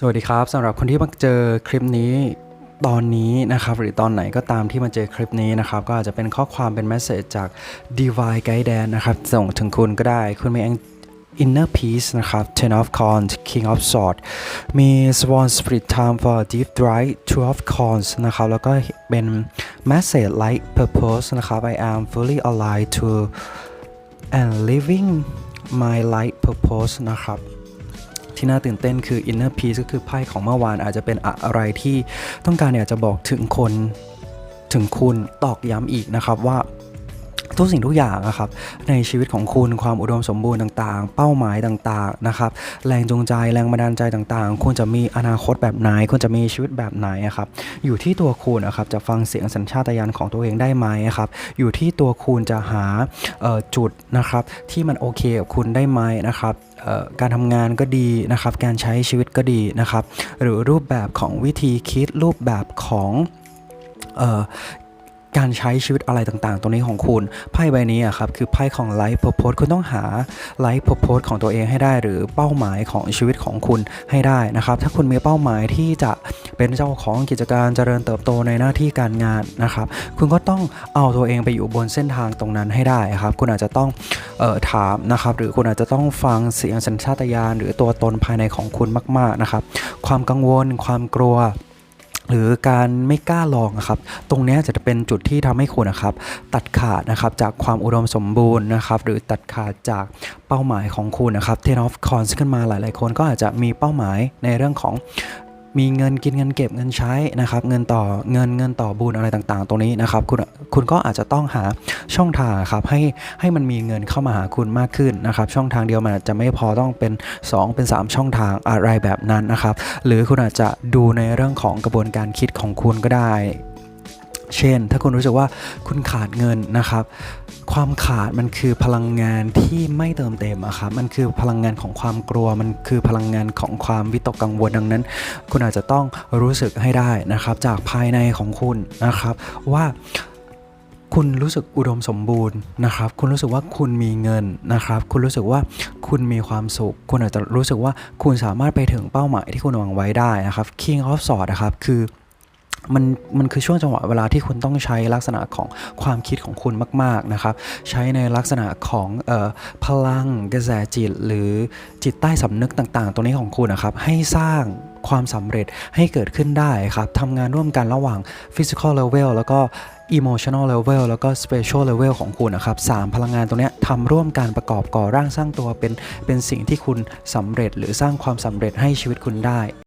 สวัสดีครับสำหรับคนที่มาเจอคลิปนี้ตอนนี้นะครับหรือตอนไหนก็ตามที่มาเจอคลิปนี้นะครับก็อาจจะเป็นข้อความเป็น message จาก Divine Guidance นะครับส่งถึงคุณก็ได้ คุณมี Inner Peace นะครับ Ten of Wands King of Swords มี Swan Spirit Time for Deep Drive Two of Wands นะครับแล้วก็เป็น Message Light Purpose นะครับ I am fully alive to and living my light purpose นะครับ ที่น่าตื่นเต้นคือ inner peace ก็คือไพ่ของเมื่อวานอาจจะเป็นอะไรที่ต้องการอยากจะบอกถึงคนถึงคุณตอกย้ำอีกนะครับว่า ทุกสิ่งทุกอย่างอะครับในชีวิตของคุณความอุดมสมบูรณ์ต่างๆ เป้าหมายต่างๆนะครับแรงจูงใจแรงบันดาลใจต่างๆคุณจะมีอนาคตแบบไหนคุณจะมีชีวิตแบบไหนอะครับอยู่ที่ตัวคุณนะครับจะฟังเสียงสัญชาตญาณของตัวเองได้ไหมครับอยู่ที่ตัวคุณจะหาจุดนะครับที่มันโอเคกับคุณได้ไหมนะครับการทำงานก็ดีนะครับการใช้ชีวิตก็ดีนะครับหรือรูปแบบของวิธีคิดรูปแบบของ การใช้ชีวิตอะไรต่างๆ ตรงนี้ของคุณไพ่ใบนี้อะครับคือไพ่ของ Life Purpose คุณต้องหา Life Purpose ของตัวเองให้ได้ หรือเป้าหมายของชีวิตของคุณให้ได้นะครับ ถ้าคุณมีเป้าหมายที่จะเป็นเจ้าของกิจการเจริญเติบโตในหน้าที่การงานนะครับ คุณก็ต้องเอาตัวเองไปอยู่บนเส้นทางตรงนั้นให้ได้ครับ คุณอาจจะต้องออถามนะครับ หรือคุณอาจจะต้องฟังเสียงสัญชาตญาณหรือตัวตนภายในของคุณมาก ๆนะครับ ความกังวล ความกลัว หรือการไม่กล้าลองอะครับ ตรงนี้จะเป็นจุดที่ทำให้คุณนะครับ ตัดขาดนะครับจากความอุดมสมบูรณ์นะครับ หรือตัดขาดจากเป้าหมายของคุณนะครับเทนอฟคอนขึ้นมาหลาย ๆ คนก็อาจจะมีเป้าหมายในเรื่องของ มีเงินกินเงินเก็บเงินใช้นะครับ เงินต่อเงินเงินต่อบุญอะไรต่างๆ ตรงนี้นะครับ คุณคุณก็อาจจะต้องหาช่องทางครับให้ให้มันมีเงินเข้ามาหาคุณมากขึ้นนะครับ ช่องทางเดียวมันอาจจะไม่พอต้องเป็น 2 เป็น 3 ช่องทางอะไรแบบนั้นนะครับ หรือคุณอาจจะดูในเรื่องของกระบวนการคิดของคุณก็ได้ เช่น ถ้าคุณรู้สึกว่าคุณขาดเงินนะครับ ความขาดมันคือพลังงานที่ไม่เติมเต็มอะครับ มันคือพลังงานของความกลัว มันคือพลังงานของความวิตกกังวลดังนั้น คุณอาจจะต้องรู้สึกให้ได้นะครับ จากภายในของคุณนะครับว่าคุณรู้สึกอุดมสมบูรณ์นะครับ คุณรู้สึกว่าคุณมีเงินนะครับ คุณรู้สึกว่าคุณมีความสุข คุณอาจจะรู้สึกว่าคุณสามารถไปถึงเป้าหมายที่คุณวางไว้ได้นะครับ King of Swords นะครับ คือ มันมันคือช่วงจังหวะเวลาที่คุณต้องใช้ลักษณะของความคิดของคุณมาก ๆ นะครับ ใช้ในลักษณะของออพลังกระแสจิต หรือจิตใต้สำนึกต่างๆตรงนี้ของคุณนะครับ ให้สร้างความสำเร็จให้เกิดขึ้นได้ครับทำงานร่วมกันระหว่าง physical level แล้วก็ emotional level แล้วก็ spiritual level ของคุณนะครับสามพลังงานตรงนี้ทำร่วมกันประกอบก่อร่างสร้างตัวเป็นเป็นสิ่งที่คุณสำเร็จหรือสร้างความสำเร็จให้ชีวิตคุณได้